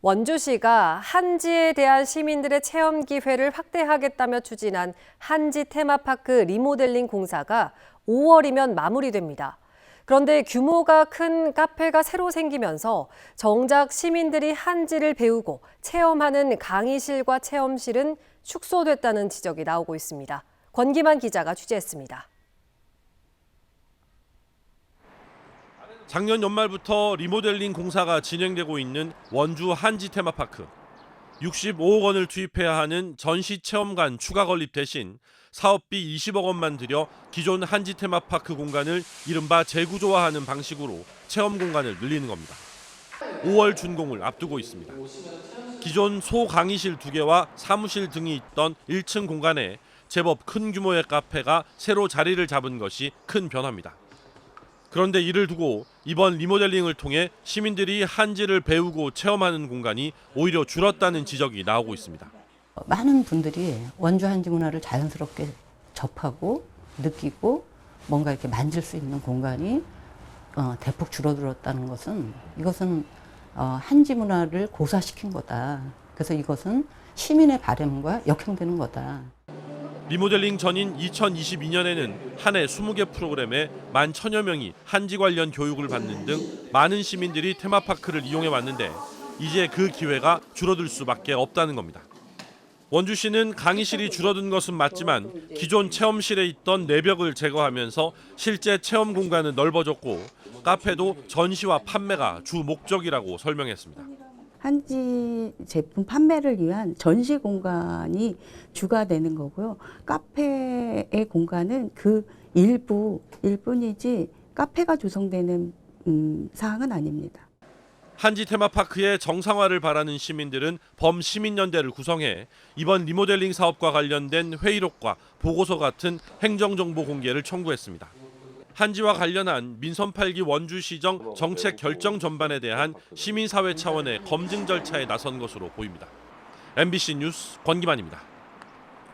원주시가 한지에 대한 시민들의 체험 기회를 확대하겠다며 추진한 한지 테마파크 리모델링 공사가 5월이면 마무리됩니다. 그런데 규모가 큰 카페가 새로 생기면서 정작 시민들이 한지를 배우고 체험하는 강의실과 체험실은 축소됐다는 지적이 나오고 있습니다. 권기만 기자가 취재했습니다. 작년 연말부터 리모델링 공사가 진행되고 있는 원주 한지 테마파크. 65억 원을 투입해야 하는 전시 체험관 추가 건립 대신 사업비 20억 원만 들여 기존 한지 테마파크 공간을 이른바 재구조화하는 방식으로 체험 공간을 늘리는 겁니다. 5월 준공을 앞두고 있습니다. 기존 소 강의실 두 개와 사무실 등이 있던 1층 공간에 제법 큰 규모의 카페가 새로 자리를 잡은 것이 큰 변화입니다. 그런데 이를 두고 이번 리모델링을 통해 시민들이 한지를 배우고 체험하는 공간이 오히려 줄었다는 지적이 나오고 있습니다. 많은 분들이 원주 한지 문화를 자연스럽게 접하고 느끼고 뭔가 이렇게 만질 수 있는 공간이 어, 대폭 줄어들었다는 것은 이것은 어, 한지 문화를 고사시킨 거다. 그래서 이것은 시민의 바램과 역행되는 거다. 리모델링 전인 2022년에는 한 해 20개 프로그램에 만 천여 명이 한지 관련 교육을 받는 등 많은 시민들이 테마파크를 이용해 왔는데 이제 그 기회가 줄어들 수밖에 없다는 겁니다. 원주 시는 강의실이 줄어든 것은 맞지만 기존 체험실에 있던 내벽을 제거하면서 실제 체험 공간은 넓어졌고 카페도 전시와 판매가 주 목적이라고 설명했습니다. 한지 제품 판매를 위한 전시 공간이 주가 되는 거고요. 카페의 공간은 그 일부, 일뿐이지 카페가 조성되는 음, 사항은 아닙니다. 한지 테마파크의 정상화를 바라는 시민들은 범시민연대를 구성해 이번 리모델링 사업과 관련된 회의록과 보고서 같은 행정정보 공개를 청구했습니다. 한지와 관련한 민선 8기 원주시정 정책 결정 전반에 대한 시민사회 차원의 검증 절차에 나선 것으로 보입니다. MBC 뉴스 권기만입니다.